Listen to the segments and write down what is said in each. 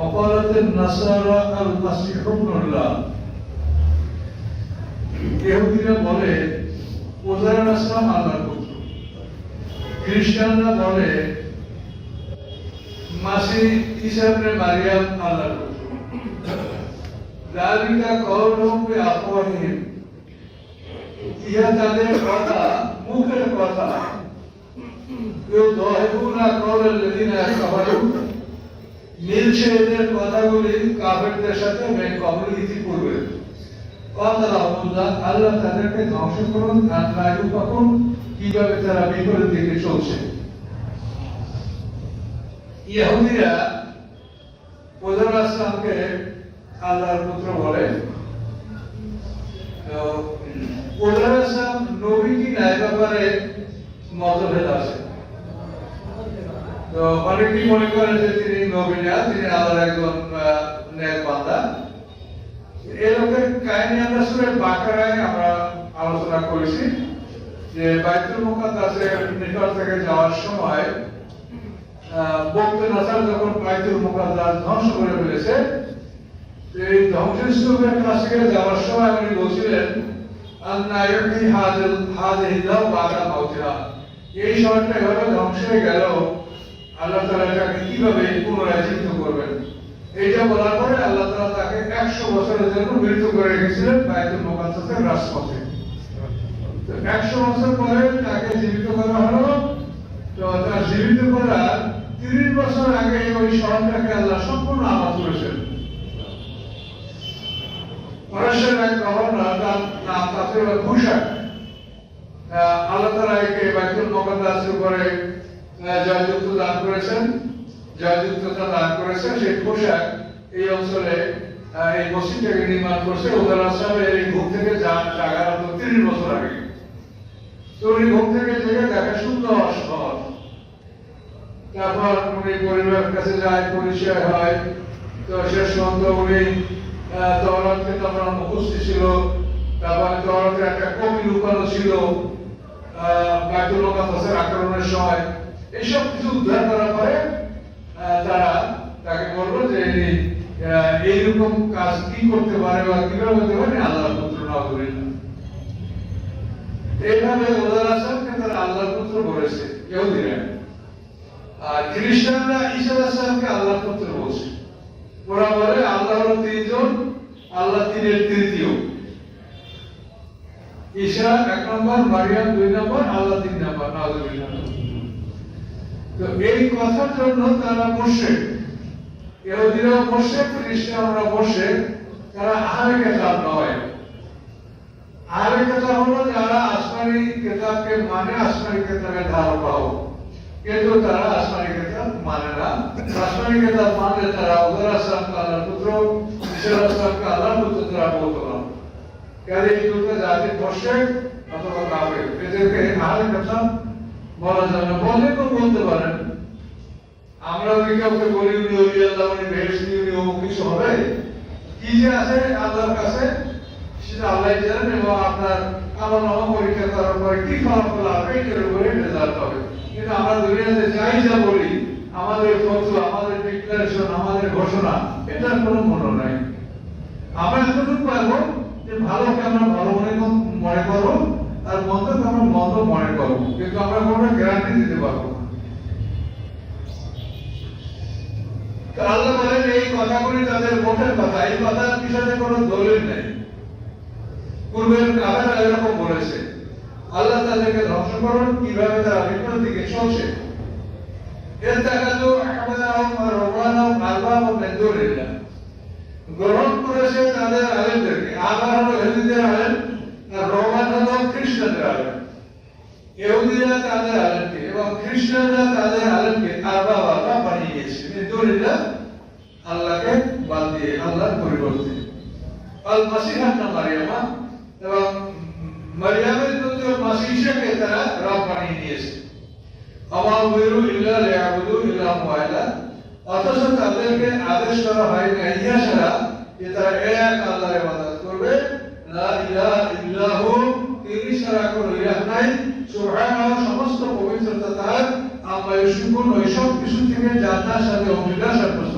وقالت النصارى المسيح ابن الله ইহুদিরা বলে ওজার আসলাম আল্লাহর পুত্র খ্রিস্টানরা বলে মাসি ইসাবনে মারিয়াম আল্লাহর পুত্র জালিকা কওলুহুম বিআফওয়াহিহিম ইহা তাদের কথা মুখের কথা কেউ দহেবুনা কওলাল্লাযিনা কাফারু মিলছে এদের কথাগুলি কাফেরদের সাথে কবল ইতিপূর্বে কথা আল্লাহ তাদেরকে ধ্বংস করুন, আর নায়ু কখন কীভাবে তারা বিপরীত দিকে চলছে। ইহুদিরা আসলামকে আল্লাহর পুত্র বলে। আসলাম নবী কি না ব্যাপারে মতভেদ আছে? তো অনেকেই মনে করেন যে তিনি নবী তিনি আল্লাহর একজন নেক বান্দা। এরকম কাহিনী আমরা সূরা বাকারায় আমরা আলোচনা করেছি যে বাইতুল মুকাদ্দাসের নিকট থেকে যাওয়ার সময় আহ, বক্তে নাসার যখন বাইতুল মুকাদ্দাস ধ্বংস করে ফেলেছে এই ধ্বংসস্তূপের কাছ যাওয়ার সময় উনি বলছিলেন এই শহরটা এভাবে ধ্বংস হয়ে গেল। আল্লাহ তাআলা এটাকে কীভাবে পুনরায় জীবিত করবেন? এইটা বলার পরে আল্লাহ তাআলা তাকে 100 বছরের জন্য মৃত্যু করে রেখেছিলেন বাইতুল মুকাদ্দাসের রাজপথে। 100 বছর পরে তাকে জীবিত করা হলো। তো তার জীবিত করার 30 বছর আগে ওই শহরটাকে আল্লাহ সম্পূর্ণ আবাদ করেছেন। ফরাসের এক গভর্নর তার নাম তাতে ঘুষাক। আল্লাহ তাআলা একে বাইতুল মুকাদ্দাসের উপরে জয়যুক্ত দান করেছেন। জয়যুক্ততা দান করেছেন সেই পোশাক এই অঞ্চলে এই মসজিদটাকে নির্মাণ করছে। উদার আসামের এই ঘুম থেকে যা- জাগার হতো তিরিশ বছর আগে। তো উনি থেকে দেখে সুন্দর শহর। তারপর উনি পরিবারের কাছে যায় পরিচয় হয়। তো শেষ পর্যন্ত উনি আহ, তওরাতকে তখন মুখস্থ ছিল। তারপরে তওরাতের একটা কপি লুকানো ছিল আহ, বাইতুল আক্রমণের সময়। এইসব কিছু উদ্ধার করার পরে তারা তাকে বলল যে এইরকম কাজ কি করতে পারে বা কীভাবে হতে পারে, আল্লাহর পুত্র নাউজুবিল্লাহ এইভাবে ওদের আসামকে তারা আল্লাহর পুত্র বলেছে, ইহুদিরা। আর খ্রিস্টানরা ঈসা আলাইহিসসালামকে আল্লাহর পুত্র বলছে। ওরা বলে আল্লাহ তিনজন, আল্লাহ তিনের তৃতীয়। ঈসা এক নম্বর, মারিয়াম দুই নম্বর, আল্লাহ তিন নম্বর নাউজুবিল্লাহ তো এই কথার জন্য তারা বসে। ইহুদিরা বসে, খ্রিস্টানরা বসে, তারা আহলে কেতাব নয়। আহলে কেতাব হলো যারা আসমানি কেতাবকে মানে আসমানি কেতাবের ধারক কিন্তু তারা আসমানি কেতাব মানে না। আসমানি কেতাব মানলে তারা উদর আসলামকে পুত্র, ঈশ্বর আসলামকে পুত্র, তারা বলতো না কাজে এই দুটো জাতি বসে অথবা কাবে এদেরকে আহলে কেতাব বলা যাবে না, বলে তো বলতে পারেন। আমরা যদি কাউকে বলি, উনি ওলি আল্লাহ, উনি উনি অমুক কিছু হবে কি যে আছে আল্লাহর কাছে, সেটা আল্লাহ জানেন এবং আপনার পরীক্ষা করার পরে কি ফলাফল আসবে, এটার উপরে রেজাল্ট হবে। কিন্তু আমরা যাই যা বলি, আমাদের ফতোয়া, আমাদের ডিক্লারেশন আমাদের ঘোষণা, এটার কোনো মূল্য নাই। আমরা এতটুকু পারব যে ভালোকে আমরা ভালো মনে কর- মনে করব? আর মন্দকে আমরা মন্দ মনে করব, কিন্তু আমরা কোনো গ্যারান্টি দিতে পারব আল্লাহ বলেন, এই কথাগুলি তাদের মুখের কথা, এই কথার পিছনে কোনো দলিল নেই। পূর্বের কাফেররা এরকম বলেছে, আল্লাহ তাদেরকে ধ্বংস করুন, কীভাবে তারা দিকে চলছে। এর দেখা তো গ্রহণ করেছে তাদের আলেমদেরকে আবার হলো ইহুদিদের আলেম। আর রোমান হলো খ্রিস্টানদের আলেম। ইহুদিরা তাদের আলেমকে, এবং খ্রিস্টানরা তাদের আলেমকে বাবা বানিয়ে গিয়েছে কিন্তু আল্লাহকে বাদ দিয়ে, আল্লাহর পরিবর্তে। আল মাসিহান্না মারিয়ামা? এবং মারিয়ামের মধ্যে মাসিহাকে তারা রব বানিয়ে নিয়েছে আমার বইরু ইল্লা লিয়াবুদু ইল্লা মুআলা অথচ তাদেরকে আদেশ করা হয় না ইয়া ছাড়া যে তারা এক আল্লাহর ইবাদত করবে। লা ইলাহা ইল্লাহু, তিনি ছাড়া কোনো ইলাহ নাই। সুবহানাহু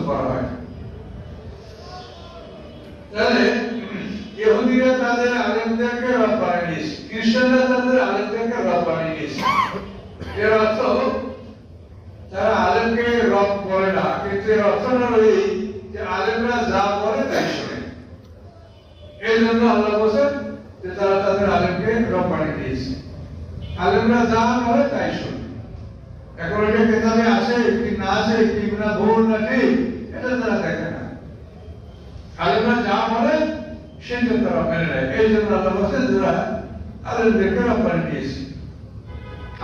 করা তাদের আলেমদেরকে রব রব বানিয়ে নিয়েছে এর অর্থ, তারা আলেমকে রব করে না, কিন্তু এর অর্থ হলো আলেমরা যা বলে তাই এই জন্য আল্লাহ বলছেন যে তারা তাদের আলেমকে দিয়েছে। আলেমরা যা বলে তাই এখন এটা কেতাবে কি না কি না ভুল না ঠিক এটা তারা দেখে না। আলেমরা যা বলে সেটা তারা মেনে নেয়। এই জন্য আল্লাহ বলছেন যারা আলেমদেরকে দিয়েছে।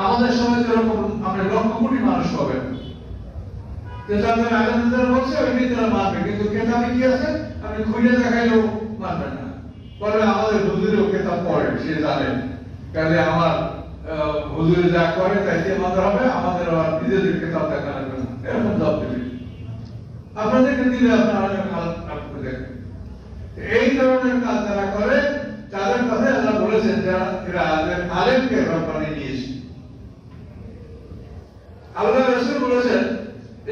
আমাদের সময় যেরকম আমরা লক্ষ কোটি মানুষ পাবেন তাদের বলছে তারা মানবে কিন্তু কেতাবে কি আছে? আপনি খুঁজে দেখাইলেও মানবেন না। বলে আমাদের হুজুরেও কেতাব পড়ে সে জানেন কাজে আমার হুজুরে যা করে তাই দিয়ে মানতে হবে আমাদের আবার নিজেদের কেতাব দেখা লাগবে না। এরকম জব দেবে আপনাদেরকে দিলে আপনারা অনেক কাল আপনি দেখেন। এই ধরনের কাজ যারা করে তাদের কথা আল্লাহ বলেছেন যারা এরা আলেমকে রব বানিয়ে নিয়েছে আল্লাহ রসুল বলেছেন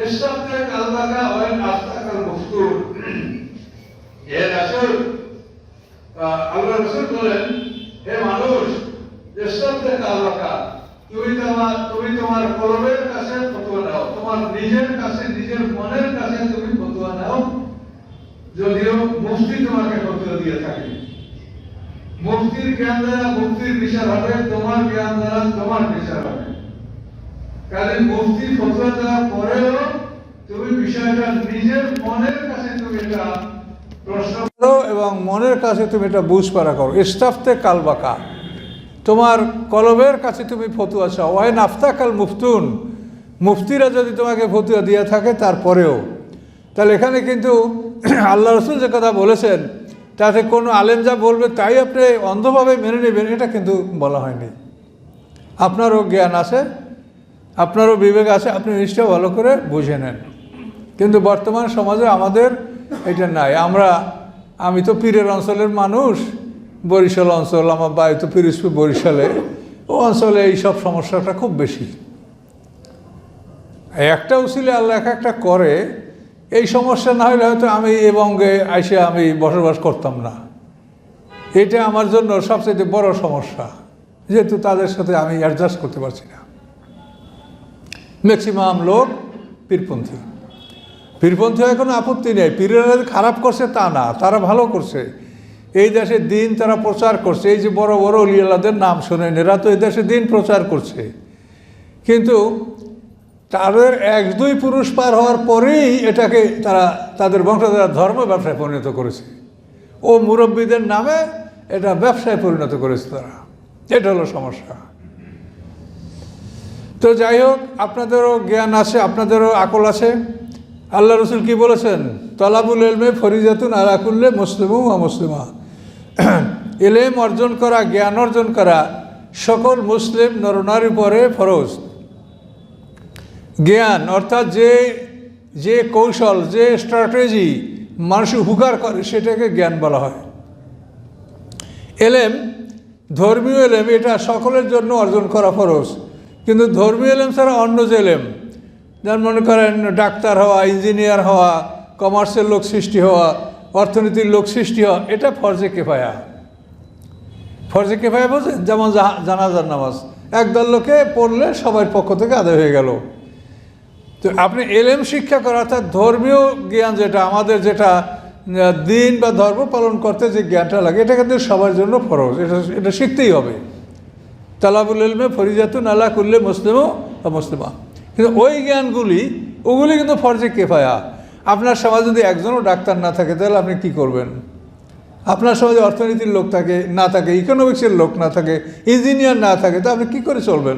ইসলামকে কালবাকা ওয়ান আফতাকাল মুফতুর রাসূল আহ, আল্লাহ রসুল বলেন, হে মানুষ ইসলামকে কালবাকা তুমি তোমার তুমি তোমার কলবের কাছে ফতোয়া নাও তোমার নিজের কাছে, নিজের মনের কাছে তুমি ফতোয়া নাও যদিও মুফতি তোমাকে ফতোয়া দিয়ে থাকে। মুফতির জ্ঞান দ্বারা মুফতির বিচার হবে তোমার জ্ঞান দ্বারা তোমার বিচার হবে কাজে মুফতি ফতোয়া দেওয়ার পরেও তুমি বিষয়টা নিজের মনের কাছে তুমি এটা এবং মনের কাছে তুমি এটা বুঝ পারা করো। ইস্তাফতে কালবাকা তোমার কলবের কাছে তুমি ফতুয়া চাও। ওয়াই নাফতাকাল মুফতুন। মুফতিরা যদি তোমাকে ফতুয়া দিয়ে থাকে, তারপরেও। তাহলে এখানে কিন্তু আল্লাহ রসুল যে কথা বলেছেন, তাতে কোনো আলেম যা বলবে, তাই আপনি অন্ধভাবে মেনে নেবেন, এটা কিন্তু বলা হয়নি। আপনারও জ্ঞান আছে, আপনারও বিবেক আছে, আপনি নিশ্চয় ভালো করে বুঝে নেন। কিন্তু বর্তমান সমাজে আমাদের এটা নাই। আমরা, আমি তো পীরের অঞ্চলের মানুষ, বরিশাল অঞ্চল, আমার বাড়ি তো পিরিজপুর বরিশালে। ও অঞ্চলে এই সব সমস্যাটা খুব বেশি। একটা উচিলে আল্লাহ এক একটা করে, এই সমস্যা না হলে হয়তো আমি এ বঙ্গে আইসে আমি বসবাস করতাম না। এটা আমার জন্য সবচেয়ে বড় সমস্যা, যেহেতু তাদের সাথে আমি অ্যাডজাস্ট করতে পারছি না। ম্যাক্সিমাম লোক পীরপন্থী। পীরপন্থী হয় কোনো আপত্তি নেই। পীরেরা খারাপ করছে তা না, তারা ভালো করছে। এই দেশে দিন তারা প্রচার করছে। এই যে বড় বড় অলিয়ালাদের নাম শোনেন, এরা তো এই দেশে দিন প্রচার করছে। কিন্তু তাদের এক দুই পুরুষ পার হওয়ার পরেই এটাকে তারা, তাদের বংশধরা ধর্ম ব্যবসায় পরিণত করেছে। ও মুরব্বীদের নামে এটা ব্যবসায় পরিণত করেছে তারা। এটা হলো সমস্যা। তো যাই হোক, আপনাদেরও জ্ঞান আছে, আপনাদেরও আকল আছে। আল্লাহ রসুল কি বলেছেন? তলাবুল এলমে ফরিজাতুন আলাকুল্লে মুসলিমু ও মুসলিমা। এলেম অর্জন করা, জ্ঞান অর্জন করা সকল মুসলিম নরনারীর উপরে ফরজ। জ্ঞান অর্থাৎ যে যে কৌশল, যে স্ট্র্যাটেজি মানুষ উপকার করে, সেটাকে জ্ঞান বলা হয়। এলেম ধর্মীয় এলেম এটা সকলের জন্য অর্জন করা ফরজ। কিন্তু ধর্মীয় এলেম ছাড়া অন্য যে এলেম যেমন মনে করেন ডাক্তার হওয়া, ইঞ্জিনিয়ার হওয়া কমার্সের লোক সৃষ্টি হওয়া, অর্থনীতির লোক সৃষ্টি হওয়া, এটা ফরজে কেফায়া। ফরজে কেফায়া বোঝেন যেমন জানাজার নামাজ, একদল লোকে পড়লে সবার পক্ষ থেকে আদায় হয়ে গেল। তো আপনি এলেম শিক্ষা করা, অর্থাৎ ধর্মীয় জ্ঞান যেটা, আমাদের যেটা দিন বা ধর্ম পালন করতে যে জ্ঞানটা লাগে, এটা কিন্তু সবার জন্য ফরজ, এটা এটা শিখতেই হবে। তালাবুল এলমে ফরিজাতুন আল্লাহ করলে মুসলিমও বা মুসলিমা। কিন্তু ওই জ্ঞানগুলি, ওগুলি কিন্তু ফরজে কেফায়া। আপনার সমাজে যদি একজনও ডাক্তার না থাকে, তাহলে আপনি কি করবেন? আপনার সমাজে অর্থনীতির লোক থাকে, না থাকে ইকোনমিক্সের লোক না থাকে ইঞ্জিনিয়ার না থাকে, তো আপনি কী করে চলবেন?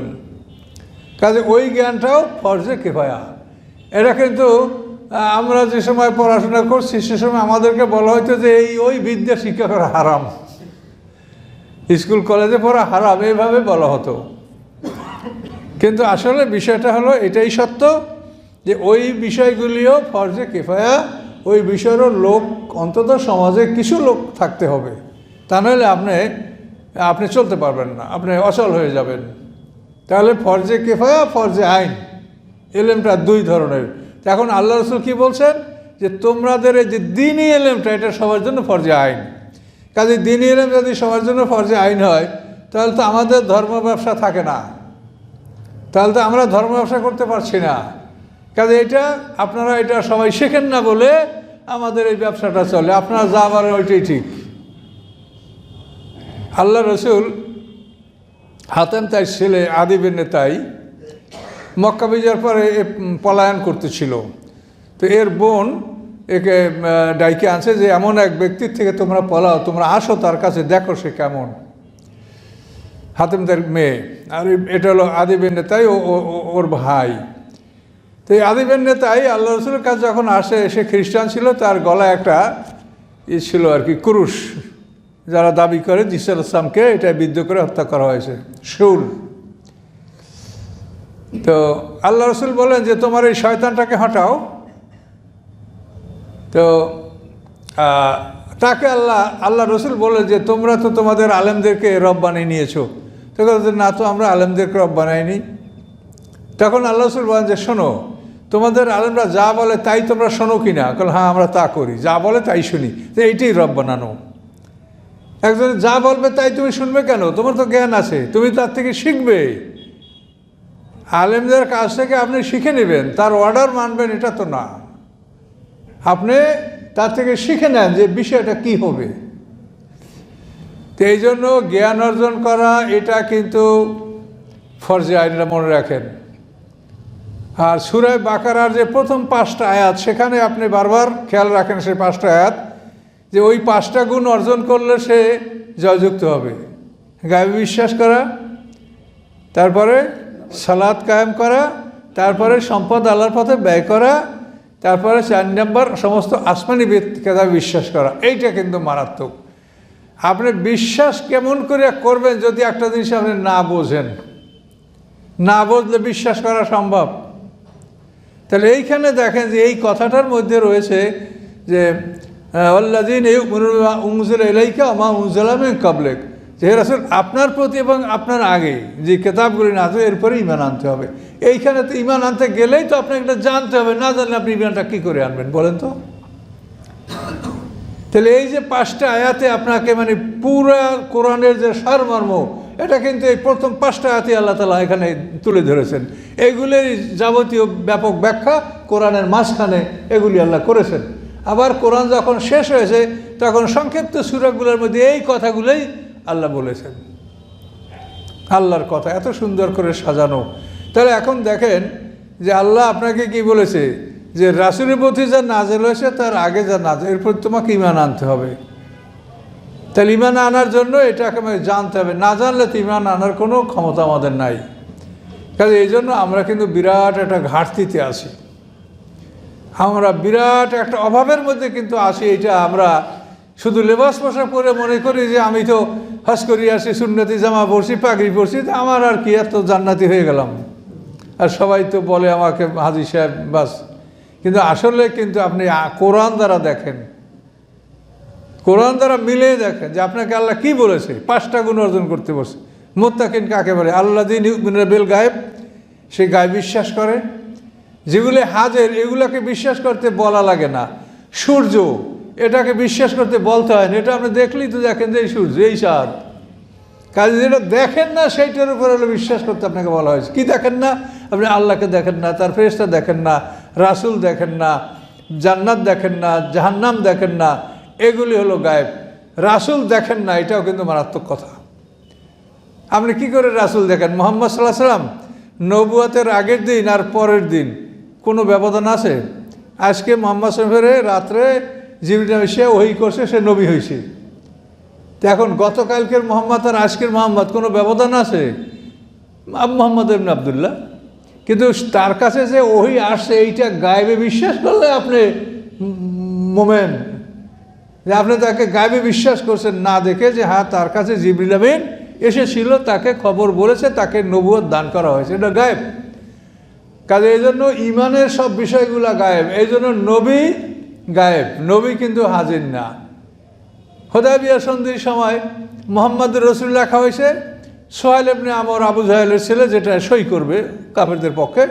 কাজে ওই জ্ঞানটাও ফরজে কেফায়া। এটা কিন্তু আমরা যে সময় পড়াশোনা করছি, সে সময় আমাদেরকে বলা হতো যে এই ওই বিদ্যা শিক্ষা করা হারাম। স্কুল, কলেজে পড়া হারাম এইভাবে বলা হতো। কিন্তু আসলে বিষয়টা হলো এটাই সত্য যে ওই বিষয়গুলিও ফরজে কেফায়া, ওই বিষয়েরও লোক, অন্তত সমাজে কিছু লোক থাকতে হবে। তা নাহলে আপনি আপনি চলতে পারবেন না, আপনি অচল হয়ে যাবেন। তাহলে ফরজে কেফায়া, ফরজে আইন, এলেমটা দুই ধরনের। এখন আল্লাহ রসুল কী বলছেন? যে তোমাদের এই যে দিনই এলেমটা, এটা সবার জন্য ফরজে আইন। কাজে দিনই এলেম যদি সবার জন্য ফরজে আইন হয়, তাহলে তো আমাদের ধর্ম ব্যবসা থাকে না। তাহলে তো আমরা ধর্ম ব্যবসা করতে পারছি না। কাজে এটা আপনারা এটা সবাই শেখেন না বলে আমাদের এই ব্যবসাটা চলে। আপনারা যা বলেন ওইটাই ঠিক। আল্লাহ রসুল হাতেম তাই ছেলে আদিবের নেতাই মক্কা বিজয়ের পরে পলায়ন করতেছিল। তো এর বোন একে ডাইকে আনছে যে, এমন এক ব্যক্তির থেকে তোমরা পলাও, তোমরা আসো, তার কাছে দেখো সে কেমন। হাতেমদের মেয়ে। আর এটা হলো আদিবের নেতাই ও ওর ভাই। তো এই আদিবের নেতাই আল্লাহ রসুলের কাছে যখন আসে, সে খ্রিস্টান ছিল, তার গলায় একটা ই ছিল আর কি, কুরুশ। যারা দাবি করে জিসাল ইসলামকে এটা বিদ্ধ করে হত্যা করা হয়েছে। শুল। তো আল্লাহ রসুল বলেন যে, তোমার এই শয়তানটাকে হটাও। তো তাকে আল্লাহ আল্লাহ রসুল বলে যে, তোমরা তো তোমাদের আলেমদেরকে রব বানিয়ে নিয়েছো। তো বলে, না তো আমরা আলেমদেরকে রব বানাইনি। তখন আল্লাহ রসুল বলেন যে শোনো তোমাদের আলেমরা যা বলে তাই তোমরা শোনো কি না কারণ হ্যাঁ আমরা তা করি। যা বলে তাই শুনি। তো এইটাই রব বানানো। একজন যা বলবে তাই তুমি শুনবে কেন? তোমার তো জ্ঞান আছে তুমি তার থেকে শিখবে। আলেমদের কাছ থেকে আপনি শিখে নেবেন তার অর্ডার মানবেন এটা তো না। আপনি তার থেকে শিখে নেন যে বিষয়টা কি হবে। তো এই জন্য জ্ঞান অর্জন করা, এটা কিন্তু ফরজে আইনরা মনে রাখেন। আর সুরায় বাকারার যে প্রথম পাঁচটা আয়াত, সেখানে আপনি বারবার খেয়াল রাখেন সেই পাঁচটা আয়াত, যে ওই পাঁচটা গুণ অর্জন করলে সে জয়যুক্ত হবে। গায়ে বিশ্বাস করা, তারপরে সালাদ কায়েম করা, তারপরে সম্পদ আল্লাহর পথে ব্যয় করা, তারপরে চার নম্বর সমস্ত আসমানি কেদা বিশ্বাস করা, এইটা কিন্তু মারাত্মক। আপনি বিশ্বাস কেমন করে করবেন যদি একটা জিনিস আপনি না বোঝেন? না বুঝলে বিশ্বাস করা সম্ভব? তাহলে এইখানে দেখেন যে এই কথাটার মধ্যে রয়েছে যে আল্লাদিন এই উমজুল এলাইকা মা উমজুলামে কাবলেক যে রাসুল, আপনার প্রতি এবং আপনার আগে যে কেতাবগুলি না আছে এরপরে ইমান আনতে হবে। এইখানে তো ইমান আনতে গেলেই তো আপনাকে এটা জানতে হবে, না জানলে আপনি ইমানটা কী করে আনবেন বলেন তো? তাহলে এই যে পাঁচটা আয়াতে আপনাকে মানে পুরা কোরআনের যে সারমর্ম, এটা কিন্তু এই প্রথম পাঁচটা আয়াতে আল্লাহ তালা এখানে তুলে ধরেছেন। এইগুলির যাবতীয় ব্যাপক ব্যাখ্যা কোরআনের মাঝখানে এগুলি আল্লাহ করেছেন। আবার কোরআন যখন শেষ হয়েছে, তখন সংক্ষিপ্ত সুরাগুলোর মধ্যে এই কথাগুলোই আল্লাহ বলেছেন। আল্লাহর কথা, এত সুন্দর করে সাজানো। তাহলে এখন দেখেন যে আল্লাহ আপনাকে কি বলেছে? যে রাসুলের প্রতি যা নাজেল হয়েছে, তার আগে যা নাজেল, এরপর তোমাকে ইমান আনতে হবে। তাহলে ইমান আনার জন্য এটাকে আমাকে জানতে হবে। না জানলে তো ইমান আনার কোনো ক্ষমতা আমাদের নাই। কাজে এই জন্য আমরা কিন্তু বিরাট একটা ঘাটতিতে আছি। আমরা বিরাট একটা অভাবের মধ্যে কিন্তু আসি এটা আমরা শুধু লেবাস পোশাক পরে মনে করি যে আমি তো হজ করি, আসি সুন্নতি জামা পরছি, পাগড়ি পরছি, তো আমার আর কি এত জান্নাতি হয়ে গেলাম। আর সবাই তো বলে আমাকে হাজি সাহেব, বাস কিন্তু আসলে কিন্তু আপনি কোরআন দ্বারা দেখেন। কোরআন দ্বারা মিলিয়ে দেখেন যে আপনাকে আল্লাহ কি বলেছে? পাঁচটা গুণ অর্জন করতে বসে মোত্তাকিন কাকে বলে? আল্লাহ দিন বেল গায়েব। সে গায়ে বিশ্বাস করে। যেগুলি হাজের, এগুলোকে বিশ্বাস করতে বলা লাগে না। সূর্য, এটাকে বিশ্বাস করতে বলতে হয় না। এটা আপনি দেখলেই তো দেখেন যে এই সূর্য, এই চাঁদ কাজে যেটা দেখেন না, সেইটার উপর হলো বিশ্বাস করতে আপনাকে বলা হয়েছে। কি দেখেন না? আপনি আল্লাহকে দেখেন না, তার ফেরেশতা দেখেন না। রাসূল দেখেন না, জান্নাত দেখেন না, জাহান্নাম দেখেন না, এগুলি হলো গায়েব। রাসূল দেখেন না, এটাও কিন্তু মারাত্মক কথা। আপনি কি করে রাসূল দেখেন? মোহাম্মদ সাল্লাহ সাল্লাম নবুয়াতের আগের দিন আর পরের দিন কোনো ব্যবধান আছে? আজকে মোহাম্মদ সাহেবের রাত্রে জিবিটা সে ওই করছে, সে নবী হয়েছে। এখন গতকালকের মোহাম্মদ আর আজকের মোহাম্মদ কোনো ব্যবধান আছে? মোহাম্মদ এমন আবদুল্লাহ। কিন্তু তার কাছে যে ওহি আসছে, এইটা গায়েবে বিশ্বাস করলে আপনি মোমেন। যে আপনি তাকে গায়েবে বিশ্বাস করছেন, না দেখে যে হ্যাঁ তার কাছে জিবরিল আমিন এসেছিল, তাকে খবর বলেছে, তাকে নবুয়ত দান করা হয়েছে। এটা গায়েব। কাজে এই জন্য ইমানের সব বিষয়গুলা গায়েব। এই জন্য নবী গায়েব। নবী কিন্তু হাজির না। হোদাবিয়া সন্ধির সময় মোহাম্মদ রসুল লেখা হয়েছে সোহেল এমনি আমর আবু জাহেলের ছেলে যেটা সই করবে কাফেরদের পক্ষে,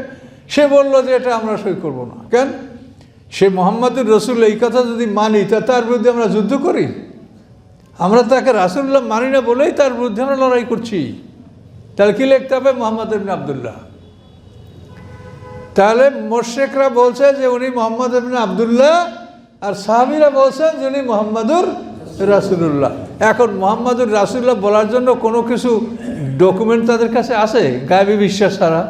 সে বলল যে এটা আমরা সই করব না। কেন? সে মোহাম্মদুর রসুল, এই কথা যদি মানি, তা তার বিরুদ্ধে আমরা যুদ্ধ করি? আমরা তাকে রাসুল্লাহ মানি না বলেই তার বিরুদ্ধে আমরা লড়াই করছি। তাহলে কি লিখতে হবে? মোহাম্মদ ইবনে আবদুল্লাহ। তাহলে মোর্শেকরা বলছে যে উনি মোহাম্মদ ইবনে আবদুল্লাহ, আর সাহাবিরা বলছেন যে উনি মোহাম্মদুর রাসুলুল্লাহ। এখন মোহাম্মদুর রাসুল্লাহ বলার জন্য কোনো কিছু ডকুমেন্ট তাদের কাছে আছে? গায়েবী বিশ্বাস ছাড়া।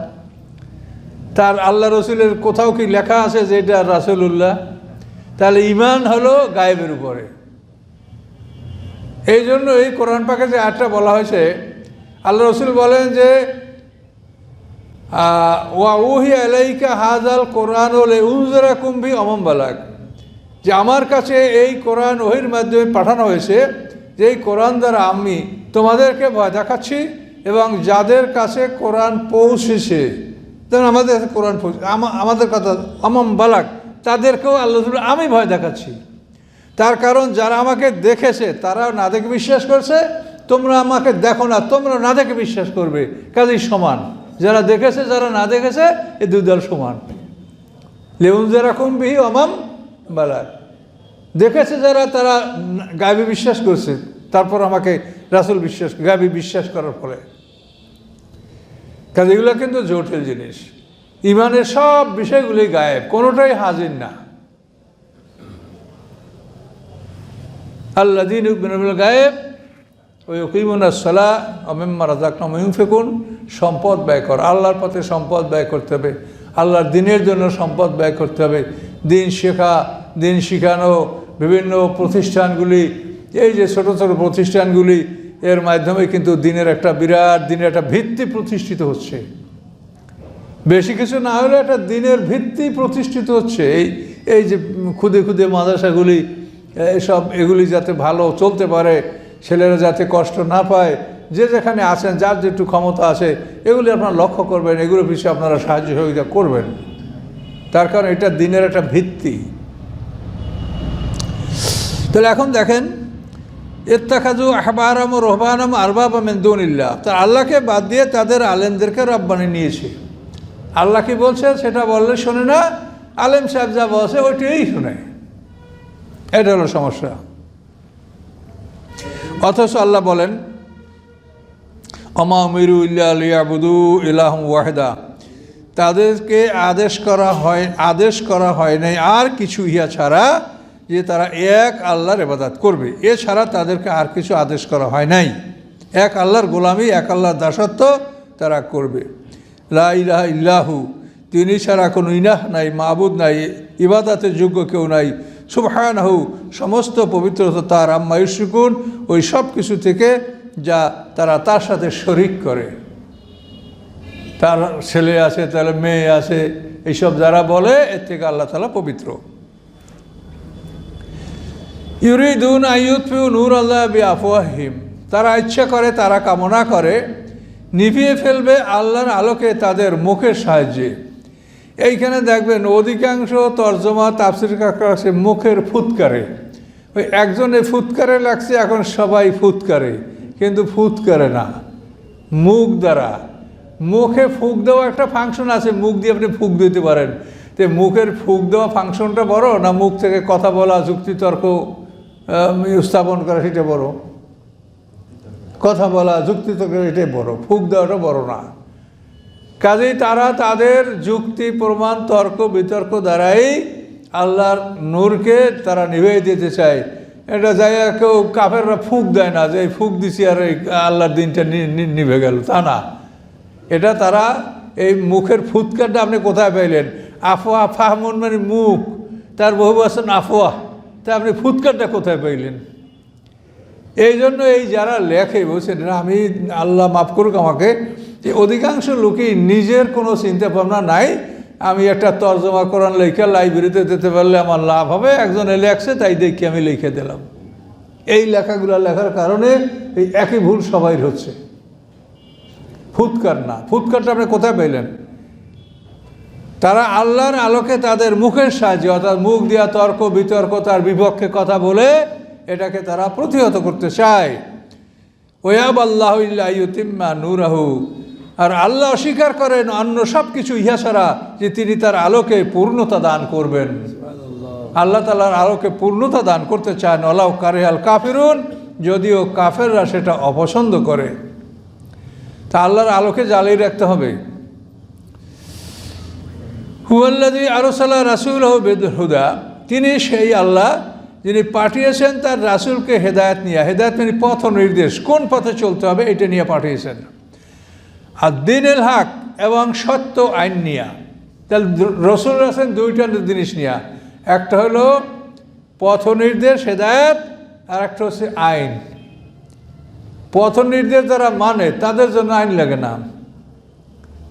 তার আল্লাহ রসুলের কোথাও কি লেখা আছে যে এটা রাসুলুল্লাহ? তাহলে ইমান হলো গায়েবের উপরে। এই জন্য এই কোরআন পাকে যে আটটা বলা হয়েছে, আল্লাহ রসুল বলেন যে ওয়া উহি আলাইকা হাজাল কোরআন ওলে উনজরা কুম্ভি অমম বালাক। যে আমার কাছে এই কোরআন ওহির মাধ্যমে পাঠানো হয়েছে, যে এই কোরআন দ্বারা আমি তোমাদেরকে ভয় দেখাচ্ছি এবং যাদের কাছে কোরআন পৌঁছেছে, যেমন আমাদের কাছে কোরআন পৌঁছে আমাদের কথা, অমম বালাক, তাদেরকেও আল্লাহ আমি ভয় দেখাচ্ছি। তার কারণ যারা আমাকে দেখেছে, তারাও না দেখে বিশ্বাস করছে, তোমরা আমাকে দেখো না, তোমরা না দেখে বিশ্বাস করবে। কাজেই সমান। যারা দেখেছে, যারা না দেখেছে, এ দুই দল সমান। লেউন যারা কুম্বিহি অমাম বালাক দেখেছে যারা, তারা গাবি বিশ্বাস করছে, তারপর আমাকে রাসুল বিশ্বাস, গাবি বিশ্বাস করার ফলে। কাজে এগুলো কিন্তু জটিল জিনিস। ইমানের সব বিষয়গুলি গায়েব, কোনোটাই হাজির না। আল্লা দিন গায়েব ওই উকিমুনা সালা অমেম্মা রাজাকনাম ফেকুন সম্পদ ব্যয় কর। আল্লাহর পথে সম্পদ ব্যয় করতে হবে, আল্লাহর দিনের জন্য সম্পদ ব্যয় করতে হবে। দিন শেখা দিন শিখানো, বিভিন্ন প্রতিষ্ঠানগুলি, এই যে ছোট ছোট প্রতিষ্ঠানগুলি, এর মাধ্যমে কিন্তু দিনের একটা বিরাট, দিনের একটা ভিত্তি প্রতিষ্ঠিত হচ্ছে। বেশি কিছু না হলে একটা দিনের ভিত্তি প্রতিষ্ঠিত হচ্ছে। এই এই যে খুদে খুদে মাদ্রাসাগুলি, এসব, এগুলি যাতে ভালো চলতে পারে, ছেলেরা যাতে কষ্ট না পায়, যে যেখানে আছেন, যার যেটু ক্ষমতা আছে, এগুলি আপনারা লক্ষ্য করবেন এগুলো বিষয়ে আপনারা সাহায্য সহযোগিতা করবেন। তার কারণ এটা দিনের একটা ভিত্তি। তাহলে এখন দেখেন এত্তাখাজু আহবারাম ও রহবানাম আরবাব মেন্দুনিল্লাহ তা আল্লাহকে বাদ দিয়ে তাদের আলেমদেরকে রব্বানি নিয়েছে। আল্লাহ কি বলছে? সেটা বললে শোনে না, আলেম সাহেব যা বলছে ওইটাই শুনে। এটা হলো সমস্যা। অথচ আল্লাহ বলেন, অমা মিরু ইল্লাবুদু ইলাহম ওয়াহেদা। তাদেরকে আদেশ করা হয়, আদেশ করা হয় নাই, আর কিছু ইহা ছাড়া যে তারা এক আল্লাহর এবাদাত করবে। এছাড়া তাদেরকে আর কিছু আদেশ করা হয় নাই। এক আল্লাহর গোলামি, এক আল্লাহর দাসত্ব তারা করবে। লা ইলাহা ইল্লাহু, তিনি ছাড়া কোনো ইনাহ নাই, মাবুদ নাই, ইবাদাতের যোগ্য কেউ নাই। সুবহানাহু, সমস্ত পবিত্রতা তার আম্মায়ুসুকুন ওই সব কিছু থেকে যা তারা তার সাথে শরিক করে। তার ছেলে আছে তাহলে মেয়ে আছে, এইসব যারা বলে, এর থেকে আল্লাহ তালা পবিত্র। ইউরিদুন আইয়ুৎফিউ নূর আল্লাহ বি আফওয়াহিম তারা ইচ্ছা করে, তারা কামনা করে, নিভিয়ে ফেলবে আল্লাহর আলোকে তাদের মুখের সাহায্যে। এইখানে দেখবেন অধিকাংশ তর্জমা তাফসির কাকা আছে মুখের ফুৎকারে। ওই একজনে ফুৎকারে লাগছে, এখন সবাই ফুৎকারে, কিন্তু ফুৎকারে না। মুখ দ্বারা। মুখে ফুক দেওয়া একটা ফাংশন আছে, মুখ দিয়ে আপনি ফুক দিতে পারেন। তো মুখের ফুক দেওয়া ফাংশনটা বড় না মুখ থেকে কথা বলা যুক্তিতর্ক স্থাপন করা সেটা বড়। কথা বলা যুক্তিতর্ক এটাই বড়। ফুক দেওয়াটা বড় না। কাজেই তারা তাদের যুক্তি, প্রমাণ, তর্ক, বিতর্ক দ্বারাই আল্লাহর নূরকে তারা নিভে দিতে চায়। এটা জায়গা কেউ কাফেররা ফুক দেয় না যে ফুক দিছি আর এই আল্লাহর দিনটা নিভে গেল। তা না। এটা তারা এই মুখের ফুৎকারটা আপনি কোথায় পাইলেন? আফোয়া ফাহমন মানে মুখ। তার বহু বছর আফোয়া তা আপনি ফুৎকারটা কোথায় পাইলেন? এই জন্য এই যারা লেখে, বলছেন আমি আল্লাহ মাফ করুক আমাকে। যে অধিকাংশ লোকই নিজের কোনো চিন্তা ভাবনা নাই। আমি একটা তর্জমা কোরআন লেখা লাইব্রেরিতে দিতে পারলে আমার লাভ হবে, একজন লেখছে, তাই দেখি আমি লিখে দিলাম। এই লেখাগুলো লেখার কারণে এই একই ভুল সবাই হচ্ছে। ফুৎকার না। ফুৎকারটা আপনি কোথায় পেলেন তারা আল্লাহর আলোকে তাদের মুখের সাহায্যে, অর্থাৎ মুখ দিয়া তর্ক, বিতর্ক, তার বিপক্ষে কথা বলে এটাকে তারা প্রতিহত করতে চায়। ওয়াব আল্লাহ ইউতিম্মা নুরাহু। আর আল্লাহ অস্বীকার করেন অন্য সব কিছু ইহা ছাড়া যে তিনি তার আলোকে পূর্ণতা দান করবেন। আল্লাহ তালার আলোকে পূর্ণতা দান করতে চান। অলাউ কারে আল কাফিরুন, যদিও কাফেররা সেটা অপছন্দ করে। তা আল্লাহর আলোকে জ্বালিয়ে রাখতে হবে। হুয়াল্লাদি আরসাল্লাহ রাসুল হুদা তিনি সেই আল্লাহ যিনি পাঠিয়েছেন তার রাসুলকে হেদায়ত নিয়ে। হেদায়ত মানে পথ নির্দেশ। কোন পথে চলতে হবে এটা নিয়ে পাঠিয়েছেন। আর দিনের হাক এবং সত্য আইন নিয়া। তাহলে রসুল আছেন দুইটা জিনিস নিয়া। একটা হলো পথ নির্দেশ, হেদায়ত, আর একটা হচ্ছে আইন। পথ নির্দেশ যারা মানে তাদের জন্য আইন লাগে না।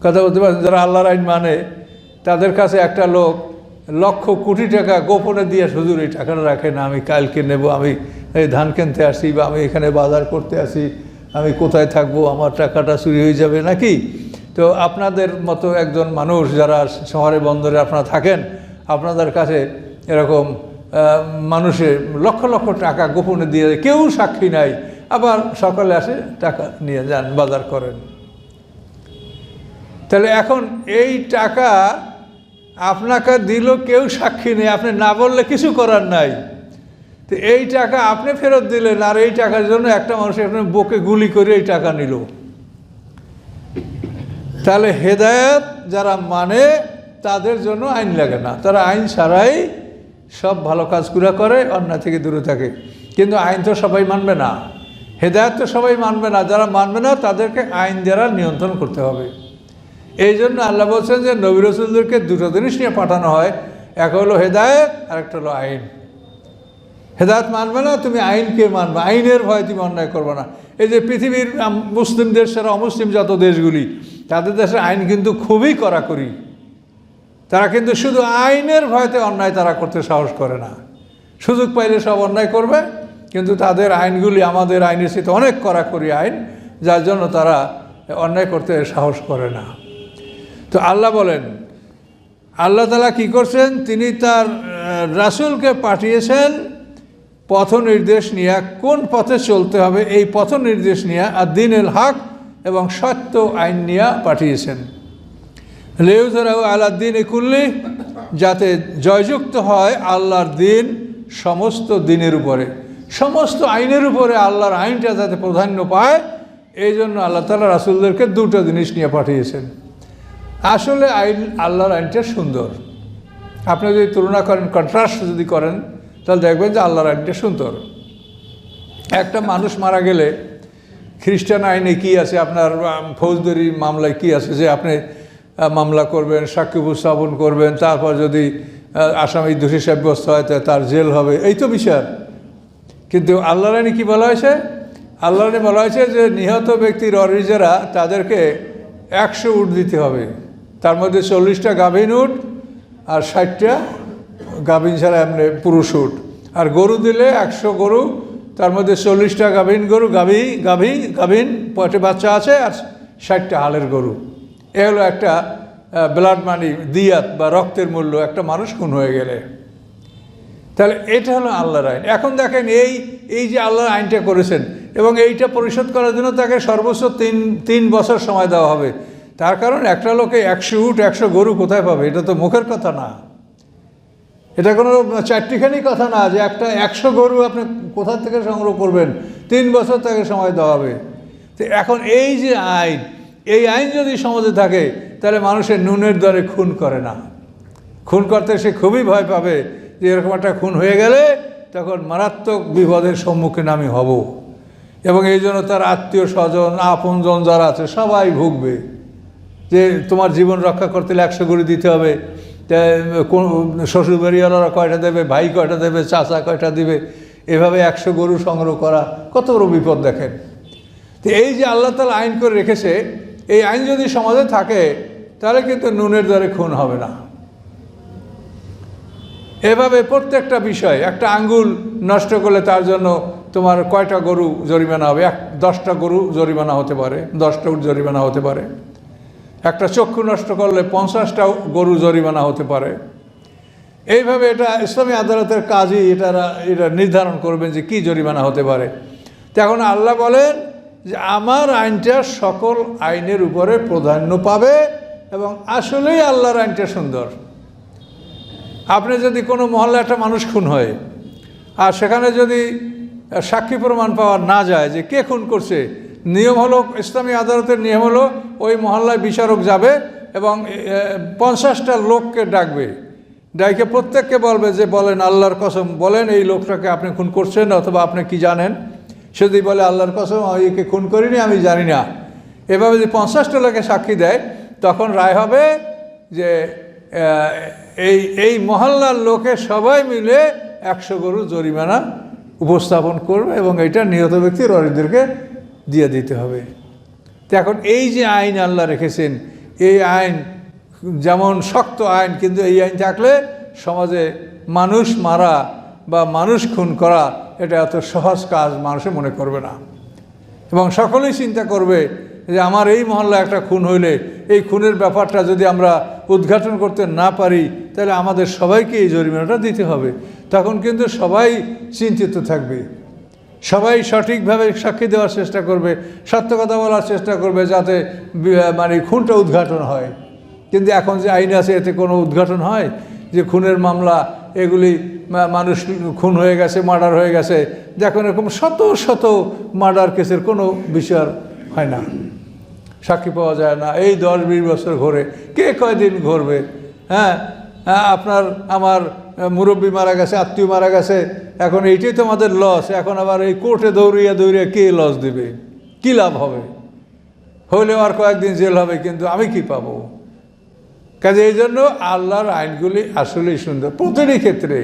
কথা বলতে পারেন যারা আল্লাহর আইন মানে তাদের কাছে একটা লোক লক্ষ কোটি টাকা গোপনে দিয়ে, হুজুর, এই টাকাটা রাখে না, আমি কালকে নেব, আমি এই ধান কিনতে আসি বা আমি এখানে বাজার করতে আসি, আমি কোথায় থাকব, আমার টাকাটা চুরি হয়ে যাবে নাকি তো আপনাদের মতো একজন মানুষ যারা শহরে বন্দরে আপনারা থাকেন, আপনাদের কাছে এরকম মানুষের লক্ষ লক্ষ টাকা গোপনে দিয়ে। কেউ সাক্ষী নাই, আবার সকালে আসে টাকা নিয়ে যান, বাজার করেন তাহলে এখন এই টাকা আপনাকে দিল কেউ সাক্ষী নেই, আপনি না বললে কিছু করার নাই। তো এই টাকা আপনি ফেরত দিলেন, আর এই টাকার জন্য একটা মানুষ এখানে বুকে গুলি করে এই টাকা নিল। তাহলে হেদায়ত যারা মানে তাদের জন্য আইন লাগে না। তারা আইন ছাড়াই সব ভালো কাজ কাজগুলো করে অন্যায় থেকে দূরে থাকে। কিন্তু আইন তো সবাই মানবে না। হেদায়ত তো সবাই মানবে না। যারা মানবে না, তাদেরকে আইন দ্বারা নিয়ন্ত্রণ করতে হবে। এই জন্য আল্লাহ বলছেন যে নবী রসুলদেরকে দুটো জিনিস নিয়ে পাঠানো হয়। এক হলো হেদায়ত আর একটা হলো আইন। হেদায়ত মানবে না, তুমি আইনকে মানবে। আইনের ভয় তুমি অন্যায় করবে না। এই যে পৃথিবীর মুসলিম দেশ ছাড়া অমুসলিম যত দেশগুলি, তাদের দেশের আইন কিন্তু খুবই কড়াকড়ি। তারা কিন্তু শুধু আইনের ভয়তে অন্যায় তারা করতে সাহস করে না। সুযোগ পাইলে সব অন্যায় করবে, কিন্তু তাদের আইনগুলি আমাদের আইনের সাথে অনেক কড়াকড়ি আইন, যার জন্য তারা অন্যায় করতে সাহস করে না। তো আল্লাহ বলেন, আল্লাহ তালা কি করছেন? তিনি তার রাসূলকে পাঠিয়েছেন পথ নির্দেশ নিয়ে, কোন পথে চলতে হবে এই পথ নির্দেশ নিয়ে, আর দিনের হক এবং সত্য আইন নিয়ে পাঠিয়েছেন। লেউজরাউ আল্লাহ দিন কুল্লি, যাতে জয়যুক্ত হয় আল্লাহর দিন সমস্ত দিনের উপরে। সমস্ত আইনের উপরে আল্লাহর আইনটা যাতে প্রাধান্য পায়, এই জন্য আল্লাহ তালা রাসুলদেরকে দুটো জিনিস নিয়ে পাঠিয়েছেন। আসলে আইন, আল্লাহর আইনটা সুন্দর। আপনি যদি তুলনা করেন কন্ট্রাস্ট যদি করেন, তাহলে দেখবেন যে আল্লাহর আইনটা সুন্দর। একটা মানুষ মারা গেলে খ্রিস্টান আইনে কি আছে? আপনার ফৌজদারি মামলায় কি আছে? যে আপনি মামলা করবেন সাক্ষী উপস্থাপন করবেন, তারপর যদি আসামি দোষী সাব্যস্ত হয় তার জেল হবে। এই তো বিচার। কিন্তু আল্লাহর রানী কী বলা হয়েছে? আল্লাহ রানী বলা হয়েছে যে নিহত ব্যক্তির অরিজেরা তাদেরকে একশো উট দিতে হবে। তার মধ্যে চল্লিশটা গাভীন উট আর ষাটটা গাভীন ছাড়া এমনি পুরুষ উট। আর গরু দিলে একশো গরু, তার মধ্যে চল্লিশটা গাভীন গরু, গাভী গাভী, গাভীন পয়টে বাচ্চা আছে আর ষাটটা হালের গরু। এ হলো একটা ব্লাড মানি দিয়াত বা রক্তের মূল্য, একটা মানুষ খুন হয়ে গেলে। তাহলে এটা হলো আল্লাহর আইন। এখন দেখেন এই এই যে আল্লাহর আইনটা করেছেন এবং এইটা পরিশোধ করার জন্য তাকে সর্বোচ্চ তিন তিন বছর সময় দেওয়া হবে। তার কারণ একটা লোকে একশো উট, একশো গরু কোথায় পাবে? এটা তো মুখের কথা না। এটা কোনো চারটিখানি কথা না যে একটা একশো গরু আপনি কোথা থেকে সংগ্রহ করবেন? তিন বছর তাকে সময় দেওয়া হবে। তো এখন এই যে আইন, এই আইন যদি সমাজে থাকে, তাহলে মানুষের নুনের দরে খুন করে না। খুন করতে সে খুবই ভয় পাবে যে এরকম একটা খুন হয়ে গেলে তখন মারাত্মক বিপদের সম্মুখীন আমি হব। এবং এই জন্য তার আত্মীয় স্বজন, আপনজন যারা আছে, সবাই ভুগবে। যে তোমার জীবন রক্ষা করতে হলে একশো করে দিতে হবে। কোন শ্বশুর বাড়িওয়ালারা কয়টা দেবে, ভাই কয়টা দেবে, চাচা কয়টা দিবে, এভাবে একশো গরু সংগ্রহ করা কত বড় বিপদ দেখেন। তো এই যে আল্লাহ তালা আইন করে রেখেছে, এই আইন যদি সমাজে থাকে, তাহলে কিন্তু নুনের দ্বারে খুন হবে না। এভাবে প্রত্যেকটা বিষয় একটা আঙ্গুল নষ্ট করলে তার জন্য তোমার কয়টা গরু জরিমানা হবে? এক, দশটা গরু জরিমানা হতে পারে, দশটা উট জরিমানা হতে পারে। একটা চক্ষু নষ্ট করলে পঞ্চাশটা গরু জরিমানা হতে পারে। এইভাবে এটা ইসলামী আদালতের কাজই এটা এটা নির্ধারণ করবেন যে কি জরিমানা হতে পারে। তো এখন আল্লাহ বলেন যে আমার আইনটা সকল আইনের উপরে প্রাধান্য পাবে এবং আসলেই আল্লাহর আইনটা সুন্দর। আপনি যদি কোনো মহল্লা একটা মানুষ খুন হয় আর সেখানে যদি সাক্ষী প্রমাণ পাওয়া না যায় যে কে খুন করছে নিয়ম হলো, ইসলামী আদালতের নিয়ম হলো, ওই মহল্লায় বিচারক যাবে এবং পঞ্চাশটা লোককে ডাকবে। ডাইকে প্রত্যেককে বলবে যে, বলেন আল্লাহর কসম, বলেন এই লোকটাকে আপনি খুন করছেন অথবা আপনি কি জানেন? সে যদি বলে, আল্লাহর কসম একে খুন করিনি, আমি জানি না। এভাবে যদি পঞ্চাশটা লোকে সাক্ষী দেয়, তখন রায় হবে যে এই এই মহল্লার লোকে সবাই মিলে একশো গরু জরিমানা উপস্থাপন করবে এবং এটা নিহত ব্যক্তির অরিদেরকে দিয়ে দিতে হবে। তো এখন এই যে আইন আল্লাহ রেখেছেন, এই আইন যেমন শক্ত আইন, কিন্তু এই আইন থাকলে সমাজে মানুষ মারা বা মানুষ খুন করা, এটা এত সহজ কাজ মানুষে মনে করবে না। এবং সকলেই চিন্তা করবে যে আমার এই মহল্লা একটা খুন হইলে, এই খুনের ব্যাপারটা যদি আমরা উদ্ঘাটন করতে না পারি, তাহলে আমাদের সবাইকে এই জরিমানাটা দিতে হবে। তখন কিন্তু সবাই চিন্তিত থাকবে। সবাই সঠিকভাবে সাক্ষী দেওয়ার চেষ্টা করবে, সত্য কথা বলার চেষ্টা করবে যাতে মানে খুনটা উদ্ঘাটন হয়। কিন্তু এখন যে আইন আছে, এতে কোনো উদ্ঘাটন হয়? যে খুনের মামলা, এগুলি মানুষ খুন হয়ে গেছে, মার্ডার হয়ে গেছে দেখুন এরকম শত শত মার্ডার কেসের কোনো বিচার হয় না। সাক্ষী পাওয়া যায় না। এই দশ বিশ বছর ঘোরে কে কয়দিন ঘুরবে? হ্যাঁ আপনার, আমার মুরব্বী মারা গেছে, আত্মীয় মারা গেছে। এখন এইটাই তো আমাদের লস এখন আবার এই কোর্টে দৌড়িয়ে দৌড়িয়ে কে লস দিবে? কী লাভ হবে? হলেও আর কয়েকদিন জেল হবে, কিন্তু আমি কি পাব? কাজে এই জন্য আল্লাহর আইনগুলি আসলেই সুন্দর। প্রতিটি ক্ষেত্রে